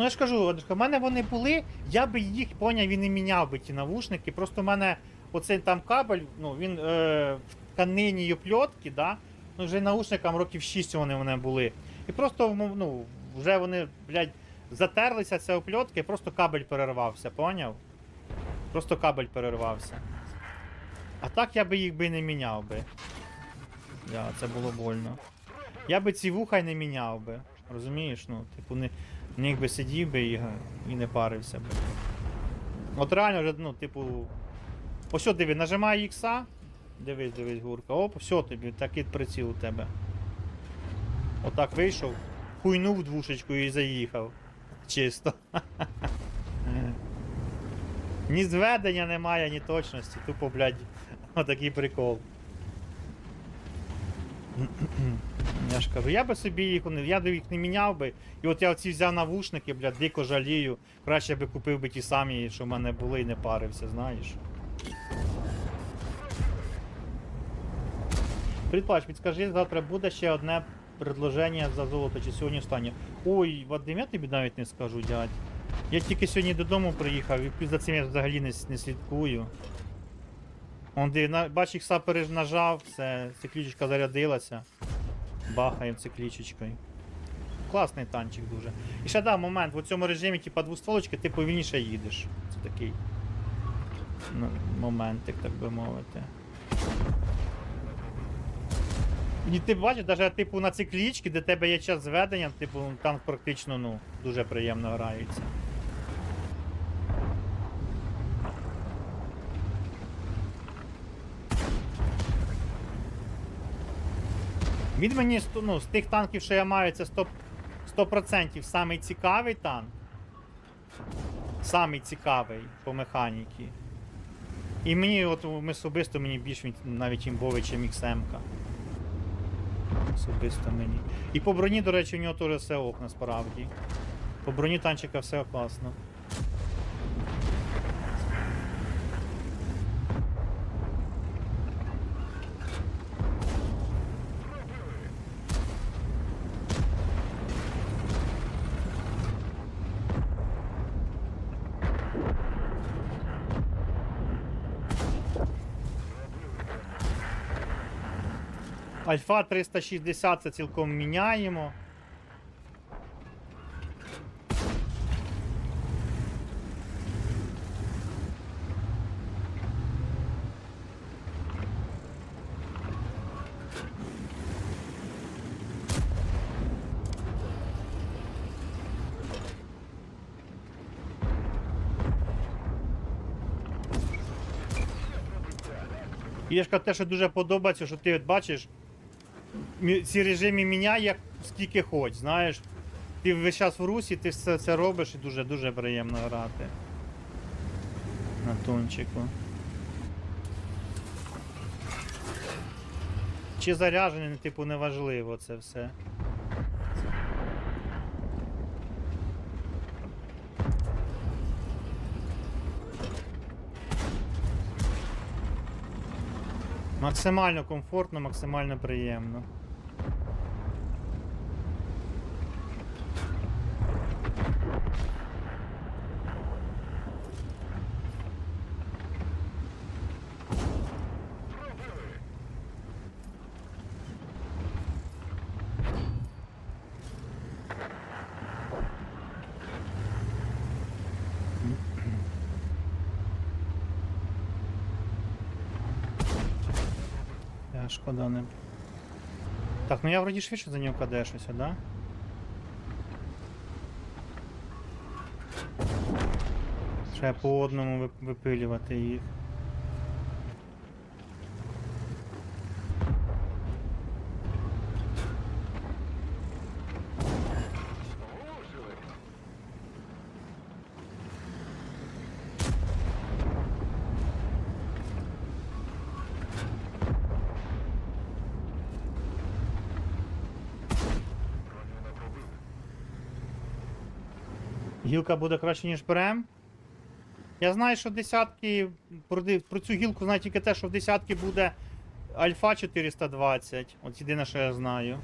Ну я ж кажу, в мене вони були, я би їх поняв і не міняв би ті навушники. Просто в мене оцей там кабель, ну він е, в тканині і пльотки, да? ну вже наушникам років 6 вони мене були. І просто ну, вже вони, блядь, затерлися ця опльотка і просто кабель перервався, поняв? Просто кабель перервався. А так я би їх би не міняв би. Я, це було больно. Я би ці вуха й не міняв би. Розумієш? Ну, типу, не, в би сидів би і, і не парився би. От реально вже, ну, типу. Ось диви, нажимай ікса. Дивись, дивись, гурка. Оп, все тобі, такий приціл у тебе. Отак вийшов, хуйнув двушечку і заїхав. Чисто. Ні зведення немає, ні точності. Тупо, блядь, отакий прикол. Я ж кажу, я би собі їх. Я їх не міняв би. І от я оці взяв навушники, блядь, дико жалію. Краще би купив би ті самі, що в мене були, і не парився, знаєш. Предплач, підскажи, завтра буде ще одне предложення за золото, чи сьогодні останнє. Ой, Вадим, я тобі навіть не скажу, дядь. Я тільки сьогодні додому приїхав і за цим я взагалі не, не слідкую. Он бач, ікса перенажав, все, циклічечка зарядилася. Бахаємо циклічечкою. Класний танчик дуже. І ще да, момент, в цьому режимі, типа двостволочки, ти повільніше їдеш. Це такий ну, моментик, так би мовити. І ти бачиш, навіть типу на циклічці, де тебе є час зведення, типу, там практично ну, дуже приємно грається. Він мені ну, з тих танків, що я маю, це 100%, 100% самий цікавий танк. Самий цікавий по механіки. І мені от особисто мені більш навіть імбовий, чим XM. -ка. Особисто мені. І по броні, до речі, у нього теж все ок насправді. По броні танчика все класно. Альфа 360 це цілком міняємо. І я те, що дуже подобається, що ти от бачиш, ці режими як скільки хоч, знаєш. Ти весь час в русі, ти все це робиш і дуже-дуже приємно грати. На тончику. Чи заряджений, типу, неважливо це все. Максимально комфортно, максимально приємно. Шкода не. Так, ну я вроді швидше за нього кадешуся, да? Треба по одному вип- випилювати їх. Гілка буде краще, ніж Прем. Я знаю, що десятки. Про цю гілку знаю тільки те, що в десятки буде Альфа 420. От єдине, що я знаю.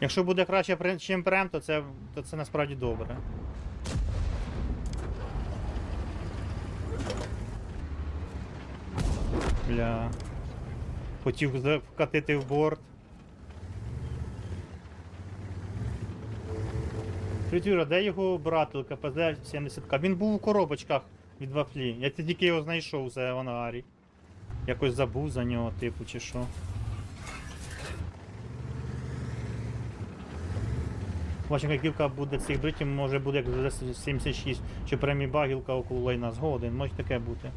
Якщо буде краще, ніж Прем, то це, то це насправді добре. Бля. Хотів вкатити в борт. Притюра, де його брати КПЗ 70к? Він був у коробочках від вафлі. Я тільки його знайшов за в ангарі. Якось забув за нього, типу, чи що. Бачимо, як гілка буде цих бритів, може буде як Z76, чи премій багілка около лайна згоден, може таке бути.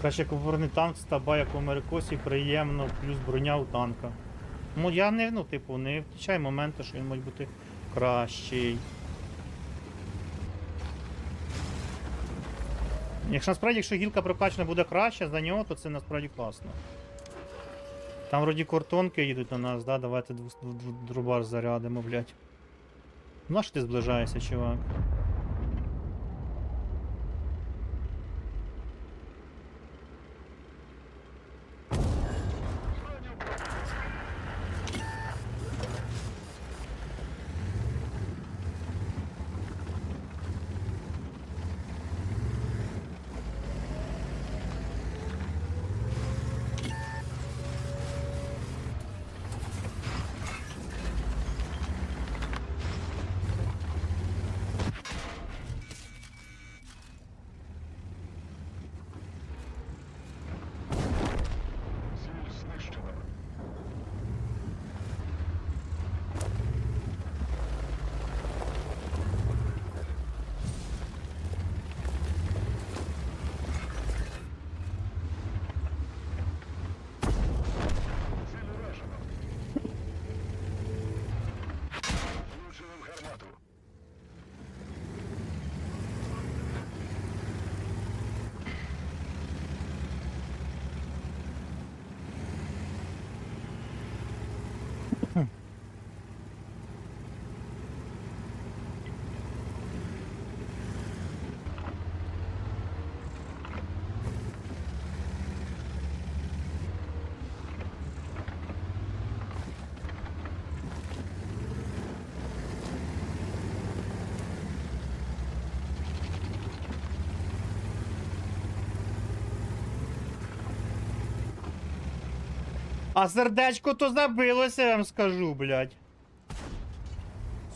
Краще комфортний танк стаба, як у Америкосі, приємно, плюс броня у танка. Ну я не, ну, типу, не включаю моменти, що він може бути кращий. Якщо насправді, якщо гілка прокачана буде краще за нього, то це насправді класно. Там вроді кортонки їдуть на нас, да? Давайте дву- зарядимо, блядь. Ну, а що ти зближаєшся, чувак? А сердечко то забилося, я вам скажу, блядь.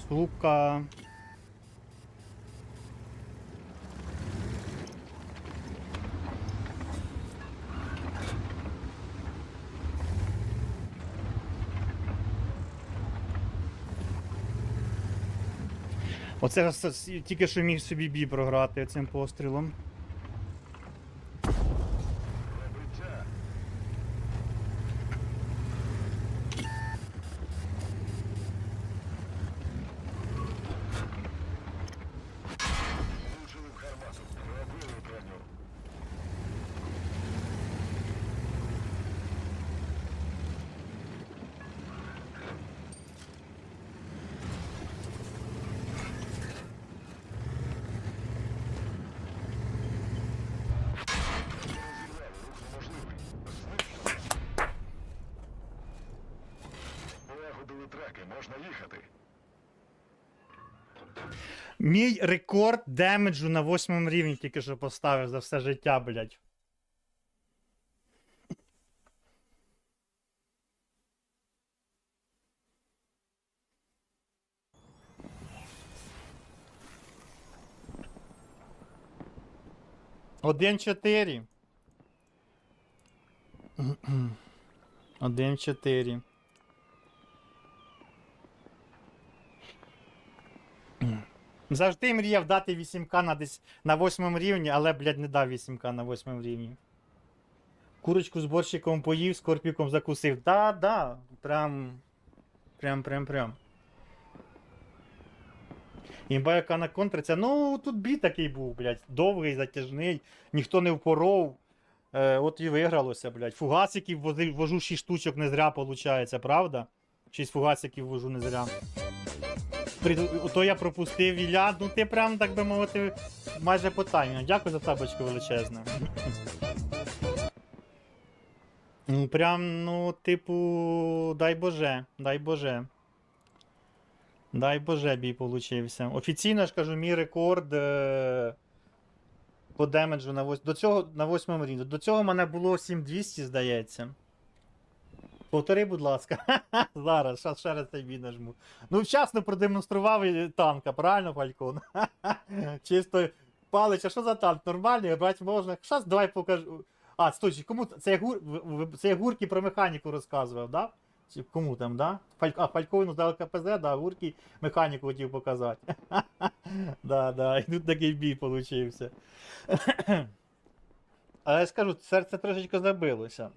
Сука. Оце тільки що міг собі бій програти цим пострілом. Мій рекорд демеджу на восьмому рівні тільки що поставив за все життя, блядь. Один чотири. Один чотири. Завжди мріяв дати 8К на десь на 8 рівні, але, блядь, не дав 8К на 8 рівні. Курочку з борщиком поїв, скорпіком закусив. Да, да. Прям. Прям, прям, прям. Імба яка на контриться. Ну, тут бій такий був, блядь. Довгий, затяжний, ніхто не впоров. Е, от і вигралося, блядь. Фугасиків вожу 6 штучок не зря, виходить, правда? 6 фугасиків вожу не зря. То я пропустив Ілля, ну ти прям, так би мовити, майже по таймінгу. Дякую за тапочку величезне. Ну, прям, ну, типу, дай Боже, дай Боже. Дай Боже, бій получився. Офіційно ж кажу, мій рекорд е... по демеджу на вось... до цього на восьмому рівні. До цього в мене було 7200, здається. Повтори, будь ласка. Зараз, щас ще раз бій нажму. Ну, вчасно продемонстрував танка, правильно, Фалькон? Чисто палич, а що за танк? Нормальний, брати можна. Щас давай покажу. А, стой, кому це гур... це гурки про механіку розказував, да? Чи кому там, да? Фаль... А, Фальковину здав КПЗ, да, гурки механіку хотів показати. да, да, і тут такий бій получився. Але я скажу, серце трошечки забилося.